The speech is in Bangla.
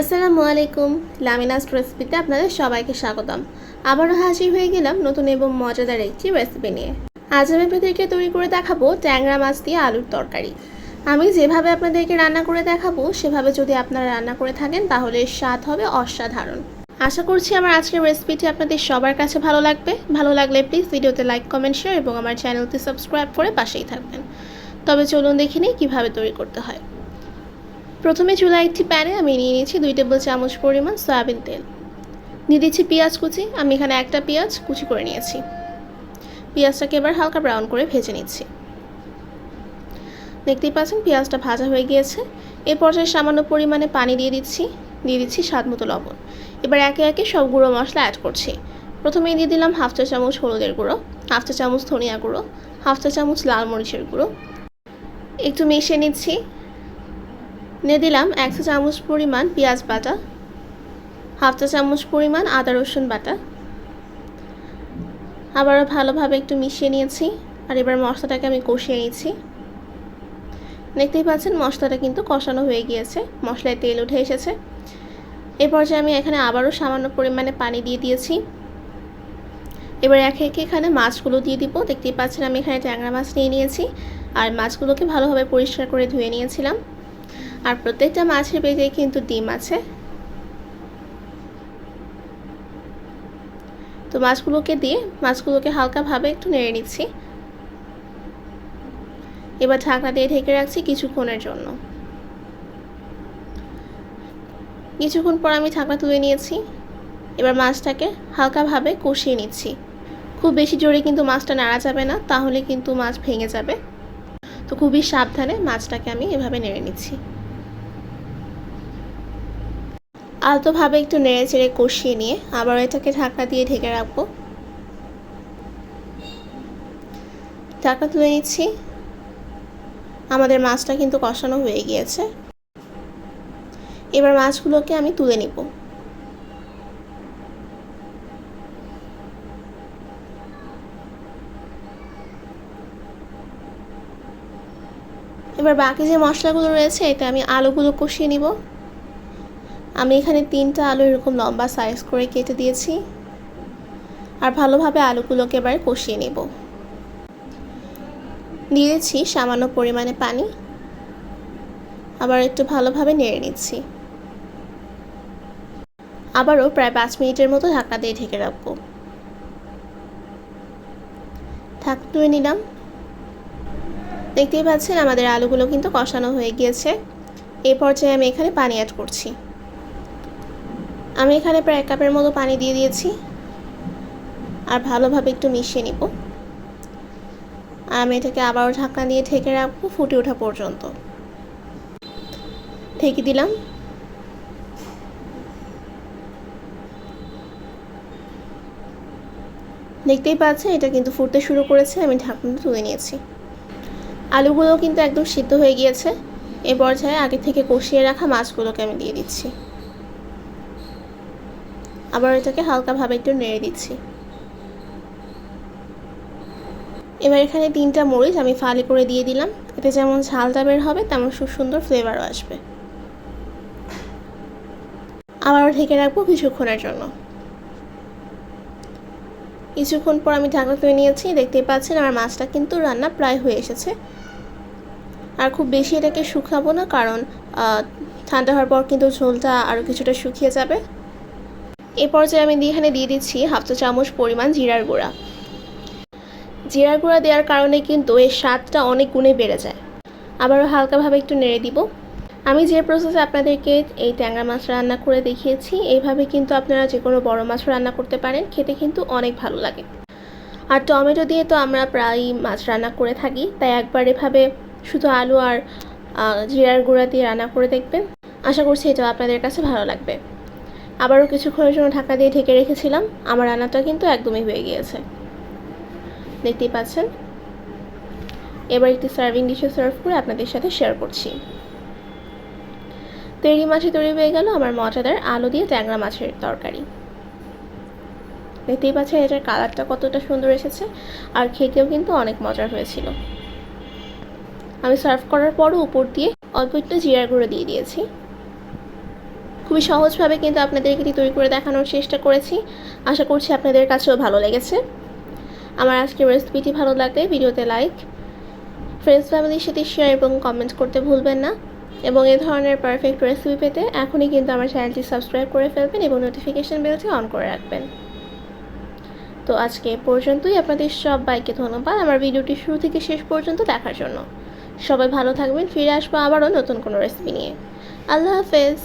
আসসালামু আলাইকুম, লামিনাস রেসিপিতে আপনাদের সবাইকে স্বাগতম। আবারও হাজির হয়ে গেলাম নতুন এবং মজাদার একটি রেসিপি নিয়ে। আজ আমি আপনাদেরকে তৈরি করে দেখাবো ট্যাংরা মাছ দিয়ে আলুর তরকারি। আমি যেভাবে আপনাদেরকে রান্না করে দেখাবো, সেভাবে যদি আপনারা রান্না করে থাকেন, তাহলে স্বাদ হবে অসাধারণ। আশা করছি আমার আজকের রেসিপিটি আপনাদের সবার কাছে ভালো লাগবে। ভালো লাগলে প্লিজ ভিডিওতে লাইক কমেন্ট শেয়ার এবং আমার চ্যানেলটি সাবস্ক্রাইব করে পাশেই থাকবেন। তবে চলুন দেখে নিই কীভাবে তৈরি করতে হয়। প্রথমে চুলা একটি প্যানে আমি নিয়ে নিয়েছি দুই টেবিল চামচ পরিমাণ সয়াবিন তেল। নিয়ে দিচ্ছি পেঁয়াজ কুচি, আমি এখানে একটা পেঁয়াজ কুচি করে নিয়েছি। পেঁয়াজটাকে এবার হালকা ব্রাউন করে ভেজে নিচ্ছি। দেখতেই পাচ্ছেন পেঁয়াজটা ভাজা হয়ে গিয়েছে। এ পর্যায়ে সামান্য পরিমাণে পানি দিয়ে দিচ্ছি দিয়ে দিচ্ছি স্বাদ মতো লবণ। এবার একে একে সব গুঁড়ো মশলা অ্যাড করছি। প্রথমে দিয়ে দিলাম হাফ চা চামচ হলুদের গুঁড়ো, হাফ চা চামচ ধনিয়া গুঁড়ো, হাফ চা চামচ লাল মরিচের গুঁড়ো। একটু মিশিয়ে নিচ্ছি। নিয়ে দিলাম এক চা চামচ পরিমাণ পেঁয়াজ বাটা, হাফ চা চামচ পরিমাণ আদা রসুন বাটা। আবারও ভালোভাবে একটু মিশিয়ে নিয়েছি আর এবার মশলাটাকে আমি কষিয়ে নিয়েছি দেখতেই পাচ্ছেন মশলাটা কিন্তু কষানো হয়ে গিয়েছে, মশলায় তেল উঠে এসেছে। এ পর্যায়ে আমি এখানে আবারও সামান্য পরিমাণে পানি দিয়ে দিয়েছি। এবার একে একে এখানে মাছগুলো দিয়ে দিব। দেখতেই পাচ্ছেন আমি এখানে ট্যাংরা মাছ নিয়ে নিয়েছি। আর মাছগুলোকে ভালোভাবে পরিষ্কার করে ধুয়ে নিয়েছিলাম। আর প্রত্যেকটা মাছের পেটে কিন্তু ডিম আছে। তো মাছগুলোকে দিয়ে, মাছগুলোকে হালকাভাবে একটু নেড়ে নিচ্ছি। এবার ঢাকনা দিয়ে ঢেকে রাখছি কিছুক্ষণের জন্য। কিছুক্ষণ পর আমি ঢাকনা তুলে নিয়েছি। এবার মাছটাকে হালকাভাবে কষিয়ে নিচ্ছি। খুব বেশি জোরে কিন্তু মাছটা নাড়া যাবে না, তাহলে কিন্তু মাছ ভেঙে যাবে। তো খুবই সাবধানে মাছটাকে আমি এভাবে নেড়ে নিচ্ছি। আলতোভাবে একটু নেড়ে চেড়ে কষিয়ে নিয়ে আবার এটাকে ঢাকনা দিয়ে ঢেকে রাখব। ঢাকনা তুলে নিচ্ছি। আমাদের মাছটা কিন্তু কষানো হয়ে গিয়েছে। এবার মাছগুলোকে আমি তুলে নিব। এবার বাকি যে মশলাগুলো রয়েছে, এটা আমি আলুগুলো কষিয়ে নিব। আমি এখানে তিনটা আলু এরকম লম্বা সাইজ করে কেটে দিয়েছি। আর ভালোভাবে আলুগুলোকে এবার কষিয়ে নেব। দিয়েছি সামান্য পরিমাণে পানি। আবার একটু ভালোভাবে নেড়ে নিচ্ছি। আবারও প্রায় পাঁচ মিনিটের মতো ঢাকা দিয়ে ঢেকে রাখব। ঢাক তুলে নিলাম। দেখতেই পাচ্ছেন আমাদের আলুগুলো কিন্তু কষানো হয়ে গিয়েছে। এই পর্যায়ে আমি এখানে পানি অ্যাড করছি। আমি এখানে প্রায় এক কাপের মতো পানি দিয়ে দিয়েছি। আর ভালোভাবে একটু মিশিয়ে নিব। আমি এটাকে আবারও ঢাকনা দিয়ে ঢেকে রাখব ফুটে ওঠা পর্যন্ত। ঢেকে দিলাম। দেখতেই পাচ্ছেন, এটা কিন্তু ফুটতে শুরু করেছে। আমি ঢাকনা তুলে নিয়েছি। আলুগুলো কিন্তু একদম সিদ্ধ হয়ে গিয়েছে। এ পর্যায়ে আগে থেকে কষিয়ে রাখা মাছগুলোকে আমি দিয়ে দিচ্ছি। আবার এটাকে হালকাভাবে একটু নেড়ে দিচ্ছি। এবার এখানে তিনটা মরিচ আমি ফালি করে দিয়ে দিলাম। এতে যেমন ঝালটা বের হবে, তেমন সুন্দর ফ্লেভারও আসবে। আবারও ঢেকে রাখব কিছুক্ষণের জন্য। কিছুক্ষণ পর আমি ঢাকা তুলে নিয়েছি, দেখতেই পাচ্ছেন আমার মাছটা কিন্তু রান্না প্রায় হয়ে এসেছে। আর খুব বেশি এটাকে শুকাবো না, কারণ ঠান্ডা হওয়ার পর কিন্তু ঝোলটা আরও কিছুটা শুকিয়ে যাবে। এ পর্যায়ে আমি এখানে দিয়ে দিচ্ছি হাফ চা চামচ পরিমাণ জিরার গুঁড়া। জিরার গুঁড়া দেওয়ার কারণে কিন্তু এর স্বাদটা অনেক গুণে বেড়ে যায়। আবারও হালকাভাবে একটু নেড়ে দিব। আমি যে প্রসেসে আপনাদেরকে এই ট্যাংরা মাছ রান্না করে দেখিয়েছি, এইভাবে কিন্তু আপনারা যে কোনো বড় মাছ রান্না করতে পারেন, খেতে কিন্তু অনেক ভালো লাগে। আর টমেটো দিয়ে তো আমরা প্রায়ই মাছ রান্না করে থাকি, তাই একবার এভাবে শুধু আলু আর জিরার গুঁড়া দিয়ে রান্না করে দেখবেন। আশা করছি এটা আপনাদের কাছে ভালো লাগবে। আবারও কিছুক্ষণের জন্য ঢাকা দিয়ে ঢেকে রেখেছিলাম। আমার রান্নাটা কিন্তু একদমই হয়ে গিয়েছে। দেখতেই পাচ্ছেন? এবার একটি সার্ভিং ডিশে সার্ভ করে আপনাদের সাথে শেয়ার করছি। তৈরি মাছে তৈরি হয়ে গেল আমার মজাদার আলু দিয়ে ট্যাংরা মাছের তরকারি। দেখতেই পাচ্ছেন, এটার কালারটা কতটা সুন্দর এসেছে আর খেতেও কিন্তু অনেক মজার হয়েছিল। আমি সার্ভ করার পরও উপর দিয়ে অল্প একটু জিরার গুঁড়ো দিয়ে দিয়েছি। খুবই সহজভাবে কিন্তু আপনাদেরকে এটি তৈরি করে দেখানোর চেষ্টা করেছি। আশা করছি আপনাদের কাছেও ভালো লেগেছে। আমার আজকের রেসিপিটি ভালো লাগলে ভিডিওতে লাইক ফ্রেন্ডস ফ্যামিলির সাথে শেয়ার এবং কমেন্ট করতে ভুলবেন না। এবং এ ধরনের পারফেক্ট রেসিপি পেতে এখনই কিন্তু আমার চ্যানেলটি সাবস্ক্রাইব করে ফেলবেন এবং নোটিফিকেশান বেলটি অন করে রাখবেন। তো আজকে এ পর্যন্তই। আপনাদের সবাইকে ধন্যবাদ আমার ভিডিওটি শুরু থেকে শেষ পর্যন্ত দেখার জন্য। সবাই ভালো থাকবেন। ফিরে আসব আবারও নতুন কোনো রেসিপি নিয়ে। আল্লাহ হাফেজ।